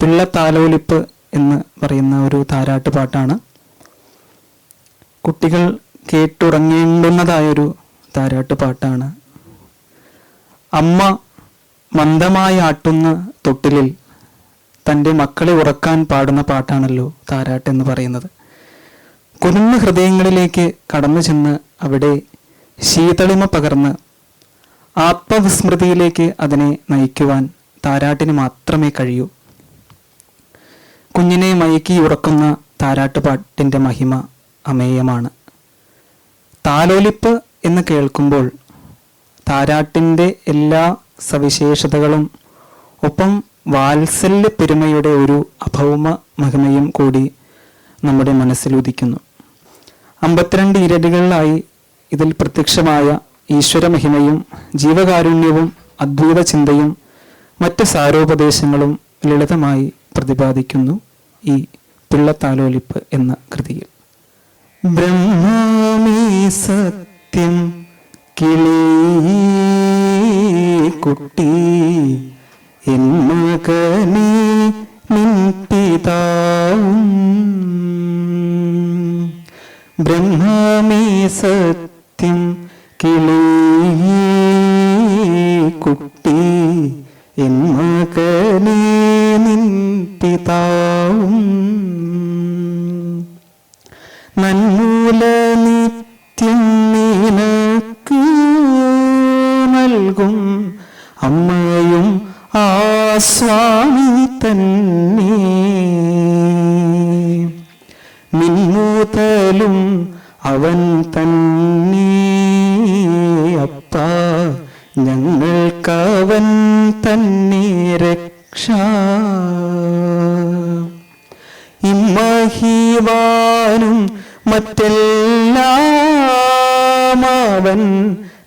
പിള്ളത്താലോലിപ്പ് എന്ന് പറയുന്ന ഒരു താരാട്ട് പാട്ടാണ്. കുട്ടികൾ കേട്ടുറങ്ങേണ്ടുന്നതായൊരു താരാട്ട് പാട്ടാണ്. അമ്മ മന്ദമായി ആട്ടുന്ന തൊട്ടിലിൽ തന്റെ മക്കളെ ഉറക്കാൻ പാടുന്ന പാട്ടാണല്ലോ താരാട്ട് എന്ന് പറയുന്നത്. കുരുന്ന ഹൃദയങ്ങളിലേക്ക് കടന്നു ചെന്ന് അവിടെ ശീതളിമ പകർന്ന് ആത്മവിസ്മൃതിയിലേക്ക് അതിനെ നയിക്കുവാൻ താരാട്ടിന് മാത്രമേ കഴിയൂ. കുഞ്ഞിനെ മയക്കി ഉറക്കുന്ന താരാട്ടുപാട്ടിന്റെ മഹിമ അമേയമാണ്. താലോലിപ്പ് എന്ന് കേൾക്കുമ്പോൾ താരാട്ടിന്റെ എല്ലാ സവിശേഷതകളും ഒപ്പം വാത്സല്യ പെരുമയുടെ ഒരു അഭൗമ മഹിമയും കൂടി നമ്മുടെ മനസ്സിൽ ഉദിക്കുന്നു. അമ്പത്തിരണ്ട് ഇരടികളിലായി ഇതിൽ പ്രത്യക്ഷമായ ഈശ്വര മഹിമയും ജീവകാരുണ്യവും അദ്വൈത ചിന്തയും മറ്റ് സാരോപദേശങ്ങളും ലളിതമായി പ്രതിപാദിക്കുന്നു ഈ പിള്ളത്താലോലിപ്പ് എന്ന കൃതിയിൽ. ബ്രഹ്മാമി സത്യം കിളി കുട്ടി എൻ മകനെ നിൻ സത്യം കിളി കുട്ടി എൻ പിതാവും നന്മൂല നിത്യം നിനക്ക് നൽകും അമ്മയും ആ സ്വാമി തന്നെ. മിന്നൂതലും അവൻ തന്നെ.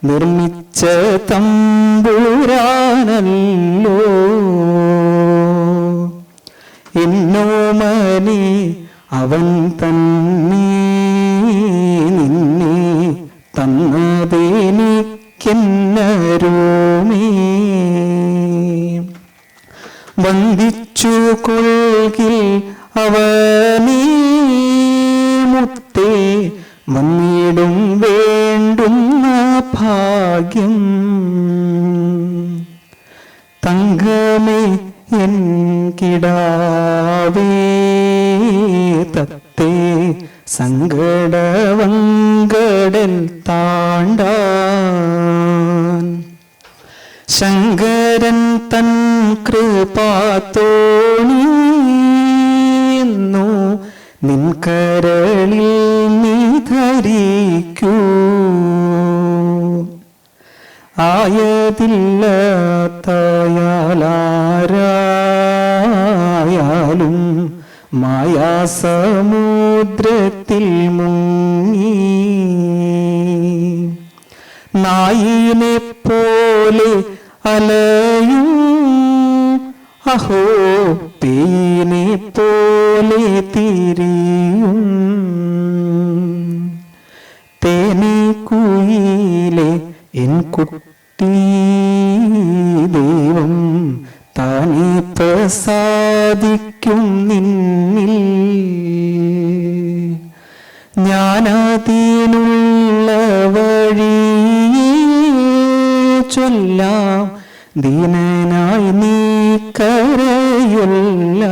നിർമ്മിച്ച തമ്പുരാനല്ലോ. എന്നോമനെ അവൻ തന്നെ നിന്നെ തന്നതെനിക്കെന്നരോമേ വന്ദിച്ചു കൊൽകിൽ അവനീ മുത്തേ വന്നിടും വേണ്ടുന്ന ഭാഗ്യം. തങ്കമേ എൻ കിടാവേ തത്തേ സങ്കടവങ്കടൽ താണ്ടാൻ. ശങ്കരൻ തൻ കൃപാത്തോണീന്നു നിൻകരളിൽ നീ ധരിക്കൂ. ആയതില്ലാത്തയാലാരായാലും മായാസമുദ്രത്തിൽ മുങ്ങി. നായിനെ പോലെ അലയും അഹോ പീനെ പോലെ തിരിയും. തേനെ കുയിലെ എൻ കുട്ടി ദൈവം താനേ പ്രസാദിക്കും നിന്നിൽ. ഞാനതിനുള്ള വഴി ചൊല്ലാം ദീനനായി നീ കരയുള്ള.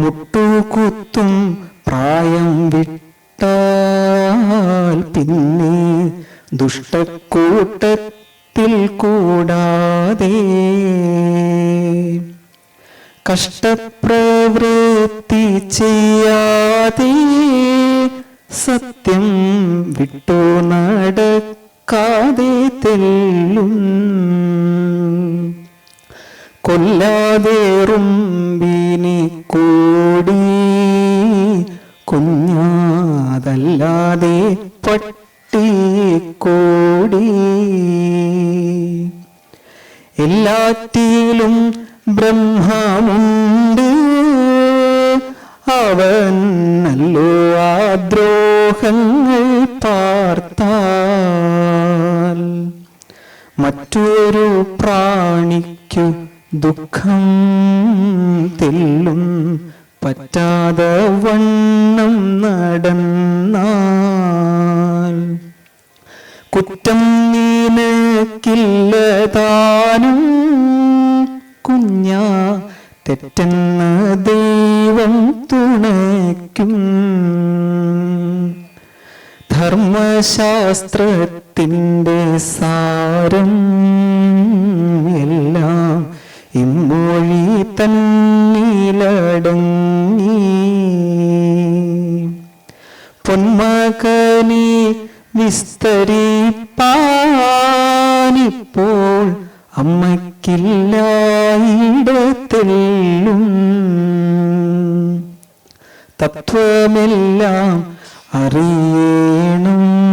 മുട്ടുകുത്തും പ്രായം വിട്ടാൽ പിന്നെ ദുഷ്ടക്കൂട്ടത്തിൽ കൂടാതെ കഷ്ടപ്രവൃത്തി ചെയ്യാതെ സത്യം വിട്ടു നടക്കാതെ തെല്ലും. കൊല്ലാതേറുമ്പിനി കൂടി കുഞ്ഞാതല്ലാതെ പട്ടി കോടി. എല്ലാത്തിലും ബ്രഹ്മമുണ്ട് അവൻ നല്ലോ ആ ദ്രോഹങ്ങൾ പാർത്താൽ. മറ്റൊരു പ്രാണിക്കു ദുഃഖം തെല്ലും പറ്റാതെ വണ്ണം ധർമ്മശാസ്ത്രത്തിന്റെ സാരം എല്ലാം ഇമ്മൊഴി തന്നിലടങ്ങി. പൊന്മകനെ വിസ്തരിപ്പാനിപ്പോൾ അമ്മയ്ക്കില്ലായിടത്തെല്ലും. തത്വമെല്ലാം അറിയണം.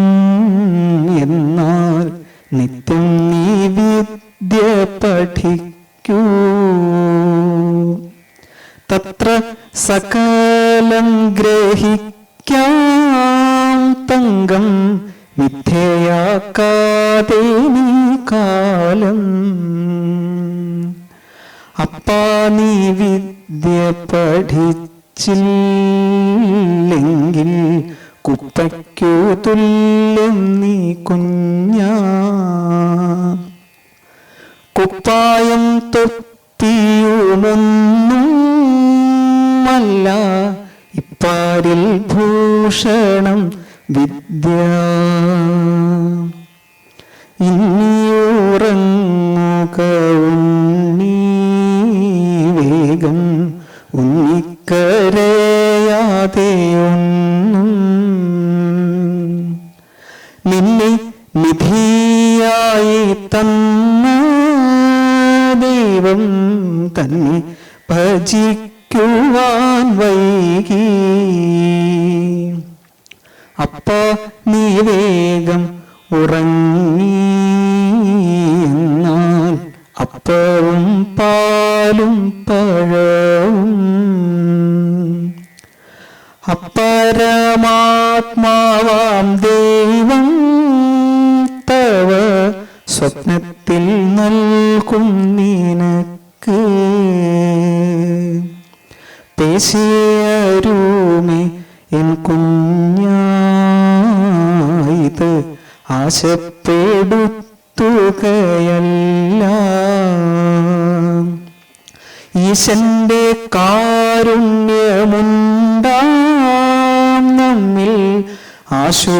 നിത്യം നീ വിദ്യ പഠിക്കൂ. തത്ര സകലം ഗ്രഹിക്കാം. തങ്കം മിഥ്യയാക്കാതെ നീ കാലം. അപ്പാ നീ വിദ്യ പഠിച്ചില്ലെങ്കിൽ കുപ്പയ്ക്കു തുല്യം നീ കുഞ്ഞ. കുപ്പായം തൊത്തിയുമൊന്നുമല്ല ഇപ്പാരിൽ ഭൂഷണം വിദ്യ. ഇനിയുറങ്ങുക എന്നാൽ അപ്പവും പാലും പഴവും അപ്പരമാത്മാവാം ദൈവം തവ സ്വപ്നത്തിൽ നൽകും നിനക്ക്. പേശിയരുമേ എൻ കുഞ്ഞായത് ആശപ്പെടുത്തുകയല്ല ഈശന്റെ കാരുണ്യമുണ്ടാം നമ്മിൽ. ആശു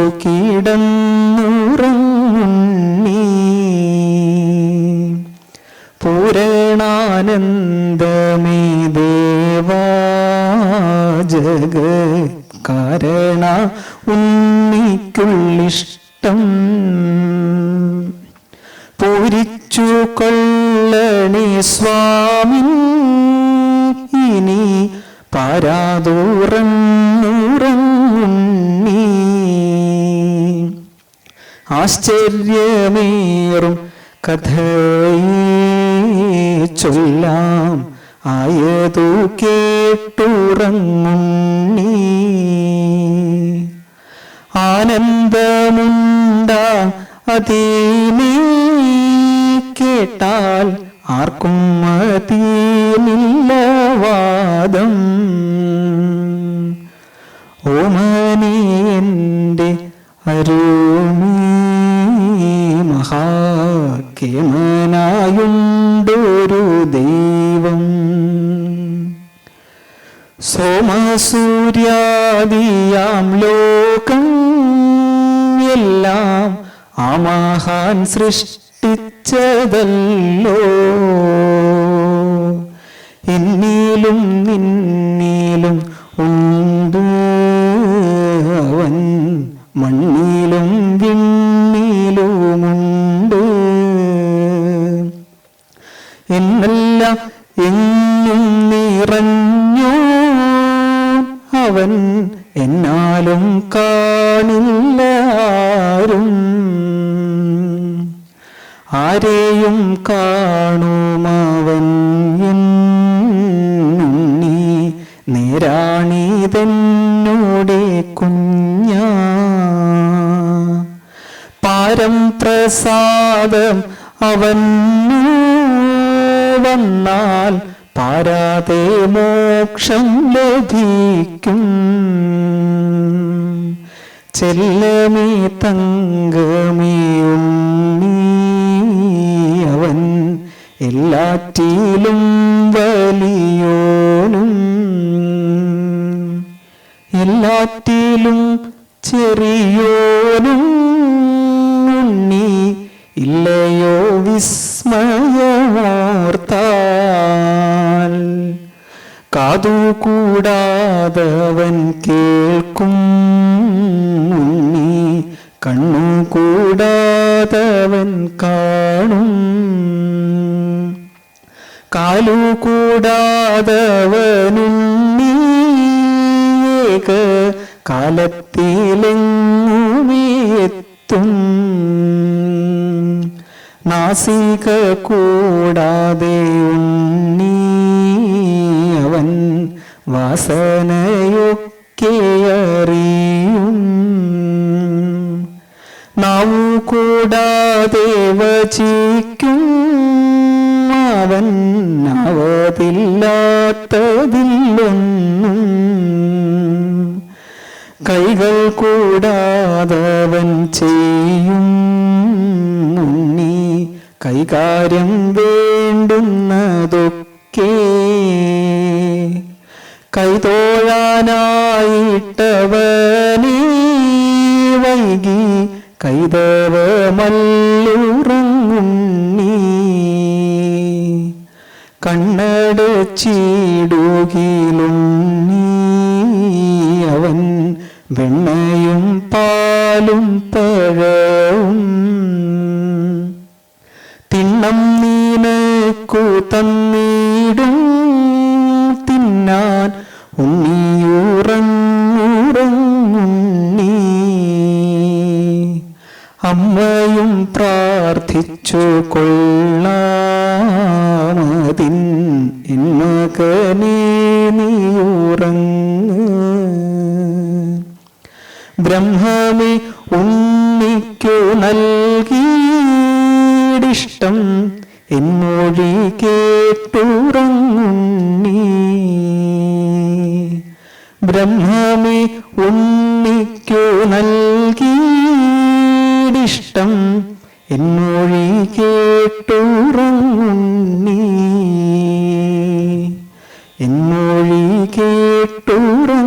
പൂരണാനന്ദമേ ദേവാ കാരണ ഉണ്ണിക്കുള്ളിഷ്ടം. പൂരിച്ചു കൊള്ളണേ സ്വാമി ഇനി പാരാതൂറന്നുറങ്ങുണ്ണി ആശ്ചര്യമേറും കഥയെ ചൊല്ലാം ആയതു കേട്ടുറങ്ങുണ്ണി ആനന്ദമുണ്ട അതീമേ കേട്ടാൽ ആർക്കും മതിയില്ല വാദം. ഓമനി എന്റെ അരുമീ മഹാകേമനായുണ്ടൊരു ദൈവം. സോമസൂര്യാദിയാം ലോകം എല്ലാം ആ മഹാൻ സൃഷ്ടിച്ചതല്ലോ. എന്നിലും നിന്നിലും ഉണ്ട് അവൻ മണ്ണിലും വിണ്ണിലുമുണ്ട്. എന്നല്ല എന്നും നിറഞ്ഞു അവൻ എന്നാലും കാണില്ല ആരും. ആരെയും കാണുമവൻ നേരാണിതെന്നോടെ കുഞ്ഞ. പാരം പ്രസാദം അവൻ വന്നാൽ പാരാതെ മോക്ഷം ലഭിക്കും. ചെല്ലമേ തങ്കമേ ഉണ്ണി എല്ലാറ്റിലും വലിയോനും എല്ലാറ്റിലും ചെറിയോനും ഉണ്ണി ഇല്ലയോ വിസ്മയമോർത്താൽ കാതു കൂടാതവൻ കേൾക്കും ഉണ്ണി കണ്ണു കൂടാതവൻ കാണും. കാലു കൂടാതവനുണ്ണി ഏക കാലത്തിലെങ്ങുമെത്തും നാസിക കൂടാതെ ഉണ്ണി അവൻ വാസനയൊക്കെ അറിയും. നാവു കൂടാതെ വചിക്കും. അവതില്ലാത്തതില്ലൊന്നും കൈകൾ കൂടാതവൻ ചെയ്യും. ഉണ്ണി കൈകാര്യം വേണ്ടുന്നതൊക്കെ കൈതോഴാനായിട്ടവനീ വൈകി കൈതവ മല്ലുറങ്ങുണ്ണി കണ്ണടച്ചിടുകിലുണ്ണി അവൻ വെണ്ണയും പാലും പഴവും തിണ്ണം നീനക്കു തന്നീടും. തിന്നാൻ ഉണ്ണിയുറങ്ങുറങ്ങുണ്ണി അമ്മയും പ്രാർത്ഥിച്ചു കൊള്ളാമതിൻ എന്മകനേ നീയുറങ്ങ് ബ്രഹ്മമേ ഉണ്ണിക്കു നൽകിയിടിഷ്ടം എന്നൊഴി കേട്ടുറങ്ങുണ്ണി ബ്രഹ്മമേ ഉണ്ണിക്കു നൽകിയിടിഷ്ടം എന്നൊഴി കേട്ടുറങ്ങുണ്ണി എന്നൊഴി കേട്ടുറങ്ങുണ്ണി